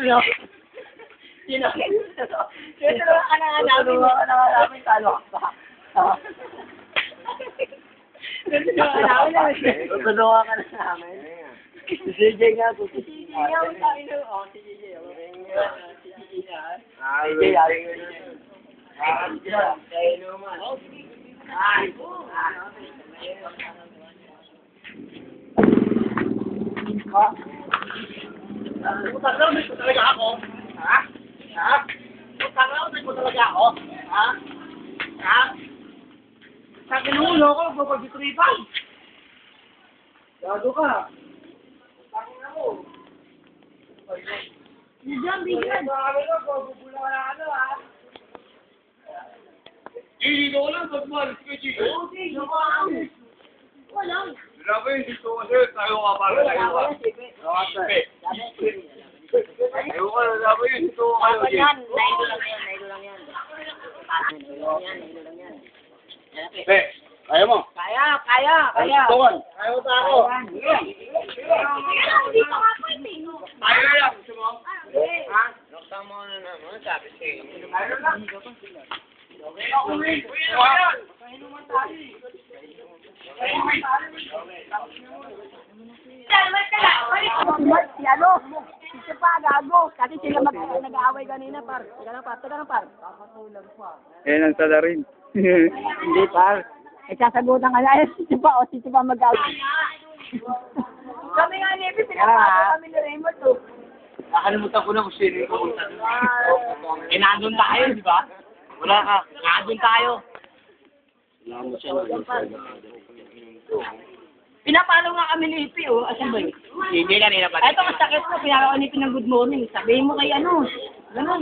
Sino? Sino? Tutulungan ka na nga namin. Tutulungan ka na nga namin. Talo ka pa. Ah. Tutulungan ka namin. Tutulungan ka na namin. Si CJ nga. Si CJ nga tayo. Oh, si CJ. Si CJ nga. Ah, CJ, ah. Ah, CJ. Kayo naman. Ay, ah. Utang na, may talaga ako. Ha? Ha? Utang na, may talaga ako. Ha? Ha? Sa kinulo ko, magpapag-tripan. Gago ka. Utang na mo. Diyan. Hindi ko lang pag malis ka, G. Wala. Grabe, hindi ko kasi tayo ka para tayo ka. Tayo ka, grabe, hindi ko kayo, G. yan, naido lang yan, naido lang yan. Naido lang yan, naido lang yan. Kaya mo. Kaya, kaya, kaya. Tuwan. Kaya mo ako. Kaya dito nga po yung. Tayo na lang. Gusto mo? Ha? Nukta mo na naman, sabi sa'yo. Tayo lang. Okay, okay. Uy, ano Salamat ka lang. Balik. Si ano? Si pa, gago. Kasi sila mag nag-aaway kanina, par. Teka lang, par. Teka lang, par. Yan ang salarin. Hindi, par. Eh, sasagutan ka na. Eh, si pa, o si pa mag-aaway. Kami nga ni Epi, pinapasok kami ni Raymond, oh. Nakalimutan ko na kung sino yung pumunta. Eh, nandun tayo, di ba? Wala ka. Nandun tayo. Pinapalo nga kami ni Epi, oh. Asan ba yun? Hindi kanina pa. Ito, masakit mo. Pinaka ni Epi ng good morning. Sabihin mo kay ano. Ganun.